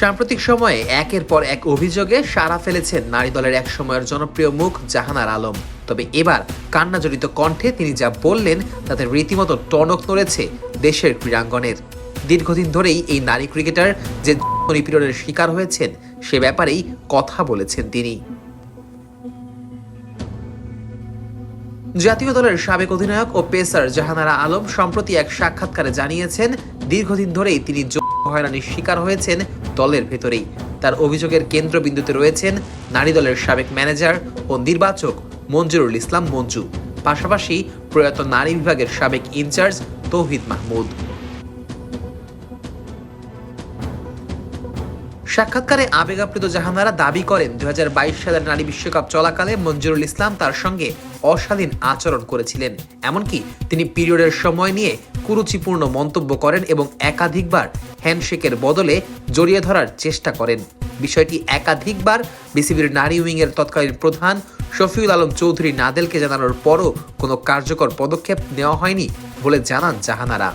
সাম্প্রতিক সময়ে একের পর এক অভিযোগে সাড়া ফেলেছেন নারী দলের এক সময়ের জনপ্রিয় মুখ জাহানার আলম। তবে এবার কান্নাজড়িত কণ্ঠে তিনি যা বললেন, তাতে রীতিমতো টনক নড়েছে দেশের ক্রীড়াঙ্গনের। দীর্ঘদিন ধরেই এই নারী ক্রিকেটার যে নিপীড়নের শিকার হয়েছেন, সে ব্যাপারেই কথা বলেছেন তিনি। জাতীয় দলের সাবেক অধিনায়ক ও পেসার জাহানারা আলম সম্প্রতি এক সাক্ষাৎকারে জানিয়েছেন, দীর্ঘদিন ধরেই তিনি হয়রানির শিকার হয়েছেন দলের ভেতরেই। তার অভিযোগের কেন্দ্রবিন্দুতে রয়েছেন নারী দলের সাবেক ম্যানেজার ও নির্বাচক মঞ্জুরুল ইসলাম মঞ্জু। পাশাপাশি প্রয়াত নারী বিভাগের সাবেক ইনচার্জ তৌহিদ মাহমুদ। সাক্ষাৎকারে আবেগাপ্রীত জাহানারা দাবি করেন দু সালের নারী বিশ্বকাপ চলাকালে মঞ্জুরুল ইসলাম তার সঙ্গে অশালীন আচরণ করেছিলেন। এমনকি তিনি পিরিয়ডের সময় নিয়ে কুরুচিপূর্ণ মন্তব্য করেন এবং একাধিকবার হ্যান্ডশেকের বদলে জড়িয়ে ধরার চেষ্টা করেন। বিষয়টি একাধিকবার বিসিবির নারী উইংয়ের তৎকালীন প্রধান শফিউল আলম চৌধুরী নাদেলকে জানানোর পরও কোনো কার্যকর পদক্ষেপ নেওয়া হয়নি বলে জানান জাহানারা।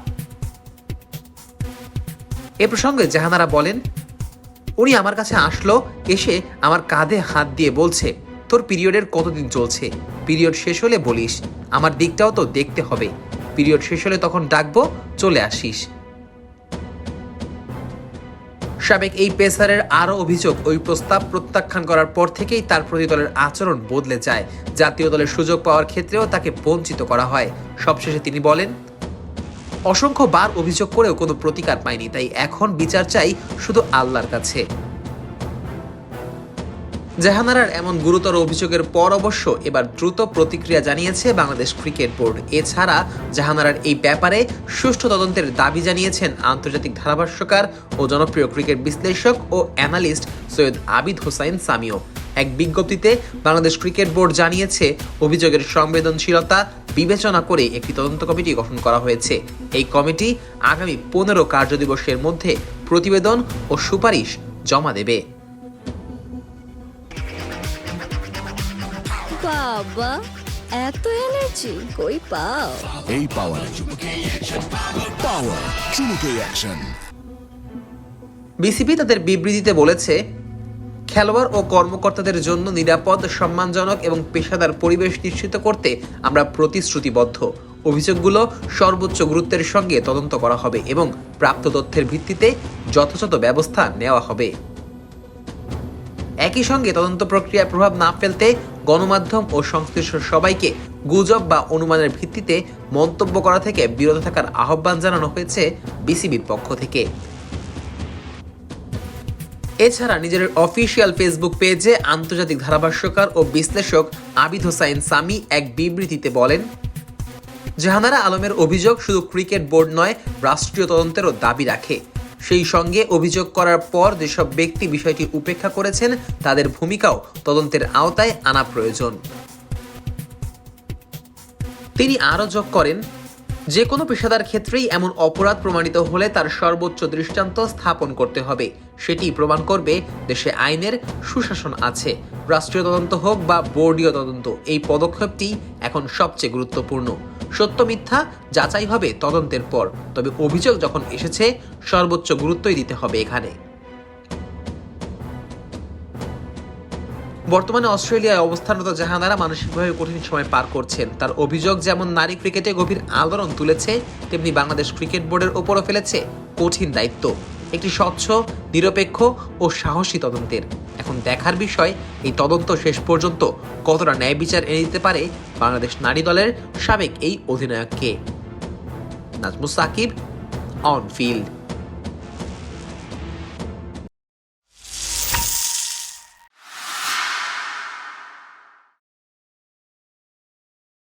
এ প্রসঙ্গে জাহানারা বলেন উনি আমার কাছে আসলো, এসে আমার কাঁধে হাত দিয়ে বলছে, তোর পিরিয়ডের কতদিন চলছে? পিরিয়ড শেষ হলে বলিস, আমার দিকটাও তো দেখতে হবে। পিরিয়ড শেষ হলে তখন ডাকবো, চলে আসিস। সাবেক এই পেসারের আরও অভিযোগ, ওই প্রস্তাব প্রত্যাখ্যান করার পর থেকেই তার প্রতি দলের আচরণ বদলে যায়। জাতীয় দলের সুযোগ পাওয়ার ক্ষেত্রেও তাকে বঞ্চিত করা হয়। সবশেষে তিনি বলেন অসংখ্য বার অভিযোগ করেও কোনো প্রতিকার পায়নি, তাই এখন বিচার চাই শুধু আল্লাহর কাছে। জাহানারার এমন গুরুতর অভিযোগের পর অবশ্য এবার দ্রুত প্রতিক্রিয়া জানিয়েছে বাংলাদেশ ক্রিকেট বোর্ড। এছাড়া জাহানারার এই ব্যাপারে সুষ্ঠু তদন্তের দাবি জানিয়েছেন আন্তর্জাতিক ধারাভাষ্যকার ও জনপ্রিয় ক্রিকেট বিশ্লেষক ও অ্যানালিস্ট সৈয়দ আবিদ হোসাইন সামিও। এক বিজ্ঞপ্তিতে বাংলাদেশ ক্রিকেট বোর্ড জানিয়েছে অভিযোগের সংবেদনশীলতা বিবেচনা করে একটি তদন্ত কমিটি গঠন করা হয়েছে। এই কমিটি আগামী পনেরো কার্যদিবসের মধ্যে প্রতিবেদন ও সুপারিশ জমা দেবে। বাবা এত এনার্জি কই পাও? এই পাওয়ার পাওয়ার চুমুকে অ্যাকশন বিসিবি তাদের বিবৃতিতে বলেছে খেলোয়াড় ও কর্মকর্তাদের জন্য নিরাপদ, সম্মানজনক এবং পেশাদার পরিবেশ নিশ্চিত করতে আমরা প্রতিশ্রুতিবদ্ধ। অভিযোগগুলো সর্বোচ্চ গুরুত্বের সঙ্গে তদন্ত করা হবে এবং প্রাপ্ত তথ্যের ভিত্তিতে যথাযথ ব্যবস্থা নেওয়া হবে। একই সঙ্গে তদন্ত প্রক্রিয়ায় প্রভাব না ফেলতে গণমাধ্যম ও সংশ্লিষ্ট সবাইকে গুজব বা অনুমানের ভিত্তিতে মন্তব্য করা থেকে বিরত থাকার আহ্বান জানানো হয়েছে বিসিবির পক্ষ থেকে। এছাড়া নিজের অফিসিয়াল ফেসবুক পেজে আন্তর্জাতিক ধারাভাষ্যকার ও বিশ্লেষক আবিদ হোসাইন সামি এক বিবৃতিতে বলেন, জাহানারা আলমের অভিযোগ শুধু ক্রিকেট বোর্ড নয়, রাষ্ট্রীয় তদন্তেরও দাবি রাখে। সেই সঙ্গে অভিযোগ করার পর যেসব ব্যক্তি বিষয়টি উপেক্ষা করেছেন, তাদের ভূমিকাও তদন্তের আওতায় আনা প্রয়োজন। তিনি আরও যোগ করেন যে কোনো পেশাদার ক্ষেত্রেই এমন অপরাধ প্রমাণিত হলে তার সর্বোচ্চ দৃষ্টান্ত স্থাপন করতে হবে। সেটি প্রমাণ করবে দেশে আইনের সুশাসন আছে। রাষ্ট্রীয় তদন্ত হোক বা বোর্ডীয় তদন্ত, এই পদক্ষেপটি এখন সবচেয়ে গুরুত্বপূর্ণ। সত্য মিথ্যা যাচাই হবে তদন্তের পর। তবে অভিযোগ যখন এসেছে, সর্বোচ্চ গুরুত্বই দিতে হবে এখানে। বর্তমানে অস্ট্রেলিয়ায় অবস্থানরত জাহানারা মানসিকভাবে কঠিন সময় পার করছেন। তার অভিযোগ, যেমন নারী ক্রিকেটে গভীর আলোড়ন তুলেছে, তেমনি বাংলাদেশ ক্রিকেট বোর্ডের ওপরও ফেলেছে কঠিন দায়িত্ব। একটি স্বচ্ছ, নিরপেক্ষ ও সাহসী তদন্তের। এখন দেখার বিষয়, এই তদন্ত শেষ পর্যন্ত কতটা ন্যায় বিচার এনে দিতে পারে বাংলাদেশ নারী দলের সাবেক এই অধিনায়ককে? Nazmus Sakib on field